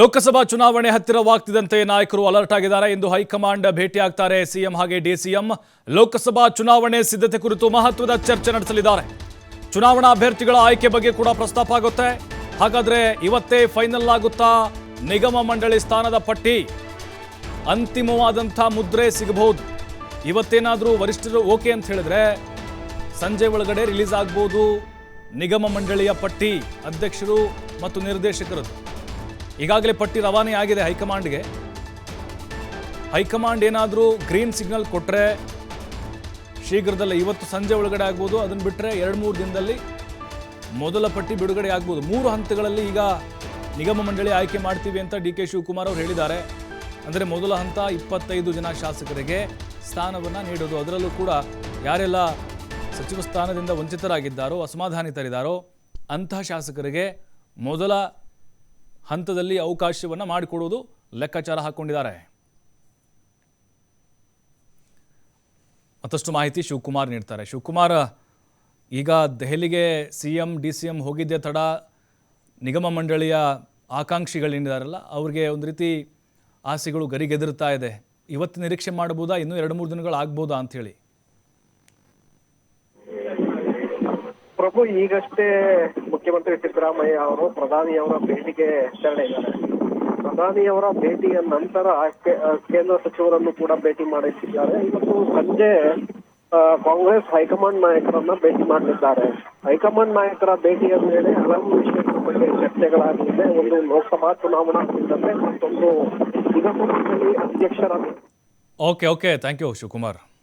ಲೋಕಸಭಾ ಚುನಾವಣೆ ಹತ್ತಿರವಾಗ್ತಿದ್ದಂತೆ ನಾಯಕರು ಅಲರ್ಟ್ ಆಗಿದ್ದಾರೆ. ಇಂದು ಹೈಕಮಾಂಡ್ ಭೇಟಿಯಾಗ್ತಾರೆ. ಸಿಎಂ ಹಾಗೆ ಡಿಸಿಎಂ ಲೋಕಸಭಾ ಚುನಾವಣೆ ಸಿದ್ಧತೆ ಕುರಿತು ಮಹತ್ವದ ಚರ್ಚೆ ನಡೆಸಲಿದ್ದಾರೆ. ಚುನಾವಣಾ ಅಭ್ಯರ್ಥಿಗಳ ಆಯ್ಕೆ ಬಗ್ಗೆ ಕೂಡ ಪ್ರಸ್ತಾಪ ಆಗುತ್ತೆ. ಹಾಗಾದ್ರೆ ಇವತ್ತೇ ಫೈನಲ್ ಆಗುತ್ತಾ? ನಿಗಮ ಮಂಡಳಿ ಸ್ಥಾನದ ಪಟ್ಟಿ ಅಂತಿಮವಾದಂಥ ಮುದ್ರೆ ಸಿಗಬಹುದು. ಇವತ್ತೇನಾದರೂ ವರಿಷ್ಠರು ಓಕೆ ಅಂತ ಹೇಳಿದ್ರೆ ಸಂಜೆ ಒಳಗಡೆ ರಿಲೀಸ್ ಆಗ್ಬೋದು. ನಿಗಮ ಮಂಡಳಿಯ ಪಟ್ಟಿ ಅಧ್ಯಕ್ಷರು ಮತ್ತು ನಿರ್ದೇಶಕರದ್ದು. ಈಗಾಗಲೇ ಪಟ್ಟಿ ರವಾನೆ ಆಗಿದೆ ಹೈಕಮಾಂಡ್ಗೆ. ಹೈಕಮಾಂಡ್ ಏನಾದರೂ ಗ್ರೀನ್ ಸಿಗ್ನಲ್ ಕೊಟ್ಟರೆ ಶೀಘ್ರದಲ್ಲೇ ಇವತ್ತು ಸಂಜೆ ಒಳಗಡೆ ಆಗ್ಬೋದು. ಅದನ್ನು ಬಿಟ್ಟರೆ ಎರಡು ಮೂರು ದಿನದಲ್ಲಿ ಮೊದಲ ಪಟ್ಟಿ ಬಿಡುಗಡೆ ಆಗ್ಬೋದು. ಮೂರು ಹಂತಗಳಲ್ಲಿ ಈಗ ನಿಗಮ ಮಂಡಳಿ ಆಯ್ಕೆ ಮಾಡ್ತೀವಿ ಅಂತ ಡಿ ಕೆ ಶಿವಕುಮಾರ್ ಅವರು ಹೇಳಿದ್ದಾರೆ. ಅಂದರೆ ಮೊದಲ ಹಂತ ಇಪ್ಪತ್ತೈದು ಜನ ಶಾಸಕರಿಗೆ ಸ್ಥಾನವನ್ನು ನೀಡೋದು. ಅದರಲ್ಲೂ ಕೂಡ ಯಾರೆಲ್ಲ ಸಚಿವ ಸ್ಥಾನದಿಂದ ವಂಚಿತರಾಗಿದ್ದಾರೋ, ಅಸಮಾಧಾನಿತರಿದ್ದಾರೋ, ಅಂತಹ ಶಾಸಕರಿಗೆ ಮೊದಲ ಹಂತದಲ್ಲಿ ಅವಕಾಶವನ್ನು ಮಾಡಿಕೊಡೋದು ಲೆಕ್ಕಾಚಾರ ಹಾಕ್ಕೊಂಡಿದ್ದಾರೆ ಮತ್ತಷ್ಟು ಮಾಹಿತಿ ಶಿವಕುಮಾರ್ ನೀಡ್ತಾರೆ. ಶಿವಕುಮಾರ್, ಈಗ ದೆಹಲಿಗೆ C M D C M ಹೋಗಿದ್ದೆ ತಡ ನಿಗಮ ಮಂಡಳಿಯ ಆಕಾಂಕ್ಷಿಗಳೇನಿದಾರಲ್ಲ ಅವ್ರಿಗೆ ಒಂದು ರೀತಿ ಆಸೆಗಳು ಗರಿಗೆದರ್ತಾ ಇದೆ. ಇವತ್ತು ನಿರೀಕ್ಷೆ ಮಾಡಬಹುದಾ? ಇನ್ನೂ ಎರಡು ಮೂರು ದಿನಗಳು ಆಗ್ಬೋದಾ ಅಂಥೇಳಿ ಪ್ರಭು, ಈಗಷ್ಟೇ ಮುಖ್ಯಮಂತ್ರಿ ಸಿದ್ದರಾಮಯ್ಯ ಅವರು ಪ್ರಧಾನಿಯವರ ಭೇಟಿಗೆ ತೆರಳಿದ್ದಾರೆ ಪ್ರಧಾನಿಯವರ ಭೇಟಿಯ ನಂತರ ಕೇ- ಆ, ಕೇಂದ್ರ ಸಚಿವರನ್ನು ಕೂಡ ಭೇಟಿ ಮಾಡಿಸಿದ್ದಾರೆ. ಇವತ್ತು ಸಂಜೆ ಆ, ಕಾಂಗ್ರೆಸ್ ಹೈಕಮಾಂಡ್ ನಾಯಕರನ್ನ ಭೇಟಿ ಮಾಡಲಿದ್ದಾರೆ. ಹೈಕಮಾಂಡ್ ನಾಯಕರ ಭೇಟಿಯ ಮೇಲೆ ಹಲವು ವಿಷಯಗಳ ಬಗ್ಗೆ ಚರ್ಚೆಗಳಾಗಲಿದೆ. ಒಂದು ಲೋಕಸಭಾ ಚುನಾವಣಾ ಸಿದ್ಧತೆ ಮತ್ತೊಂದು ನಿಗಮ ಮಂಡಳಿ ಅಧ್ಯಕ್ಷರ okay okay thank you Shivakumar.